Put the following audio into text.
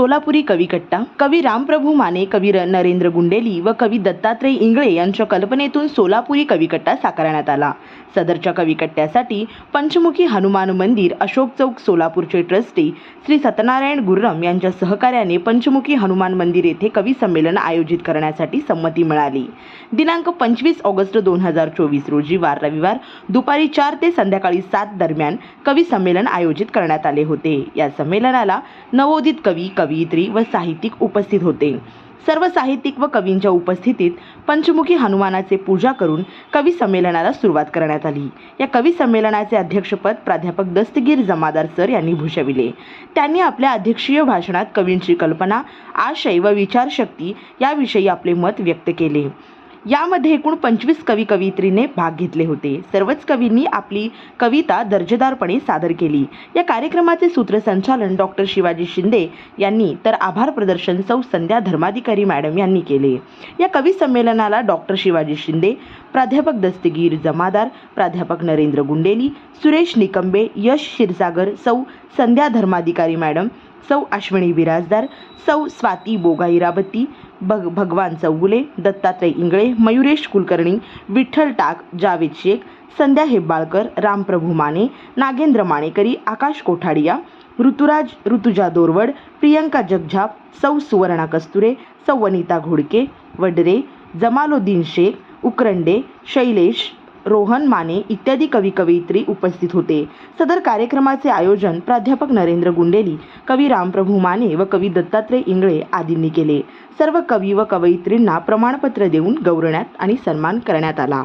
सोलापुरी कविकट्टा कवी रामप्रभू माने कवी र- नरेंद्र गुंडेली व कवी दत्तात्रय इंगळे यांच्या कल्पनेतून सोलापुरी कविकट्टा साकारण्यात आला. सदरच्या कविकट्ट्यासाठी पंचमुखी हनुमान मंदिर अशोक चौक सोलापूरचे ट्रस्टी श्री सत्यनारायण गुर्रम यांच्या सहकार्याने पंचमुखी हनुमान मंदिर येथे कवी संमेलन आयोजित करण्यासाठी संमती मिळाली. दिनांक पंचवीस ऑगस्ट दोन हजार चोवीस रोजी वार रविवार दुपारी चार ते संध्याकाळी सात दरम्यान कवी संमेलन आयोजित करण्यात आले होते. या संमेलनाला नवोदित कवी कवी कवयित्री व साहित्यिक उपस्थित होते. सर्व साहित्यिक व कवींच्या उपस्थितीत पंचमुखी हनुमानाचे पूजा करून कवी संमेलनाला सुरुवात करण्यात आली. या कवी संमेलनाचे अध्यक्षपद प्राध्यापक दस्तगीर जमादार सर यांनी भूषविले. त्यांनी आपल्या अध्यक्षीय भाषणात कवींची कल्पना आशय व विचारशक्ती याविषयी आपले मत व्यक्त केले. यामध्ये एकूण पंचवीस कवी कवयित्रीने भाग घेतले होते. सर्वच कवींनी आपली कविता दर्जेदारपणे सादर केली. या कार्यक्रमाचे सूत्रसंचालन डॉक्टर शिवाजी शिंदे यांनी तर आभार प्रदर्शन सौ संध्या धर्माधिकारी मॅडम यांनी केले. या कवी संमेलनाला डॉक्टर शिवाजी शिंदे प्राध्यापक दस्तगीर जमादार प्राध्यापक नरेंद्र गुंडेली सुरेश निकंबे यश क्षीरसागर सौ संध्या धर्माधिकारी मॅडम सौ अश्विनी बिराजदार सौ स्वाती बोगाई राबत्ती भग भगवान चौगुले दत्तात्रय इंगळे मयुरेश कुलकर्णी विठ्ठल टाक जावेद शेख संध्या हेब्बाळकर रामप्रभू माने नागेंद्र माणेकरी आकाश कोठाडिया ऋतुराज ऋतुजा दोरवड प्रियंका जगझाप सौ सुवर्णा कस्तुरे सौ वनिता घोडके वडरे जमालोद्दीन शेख उकरंडे शैलेश रोहन माने इत्यादी कवी कवयित्री उपस्थित होते. सदर कार्यक्रमाचे आयोजन प्राध्यापक नरेंद्र गुंडेली कवी रामप्रभू माने व कवी दत्तात्रय इंगळे आदींनी केले. सर्व कवी व कवयित्रींना प्रमाणपत्र देऊन गौरवण्यात आणि सन्मान करण्यात आला.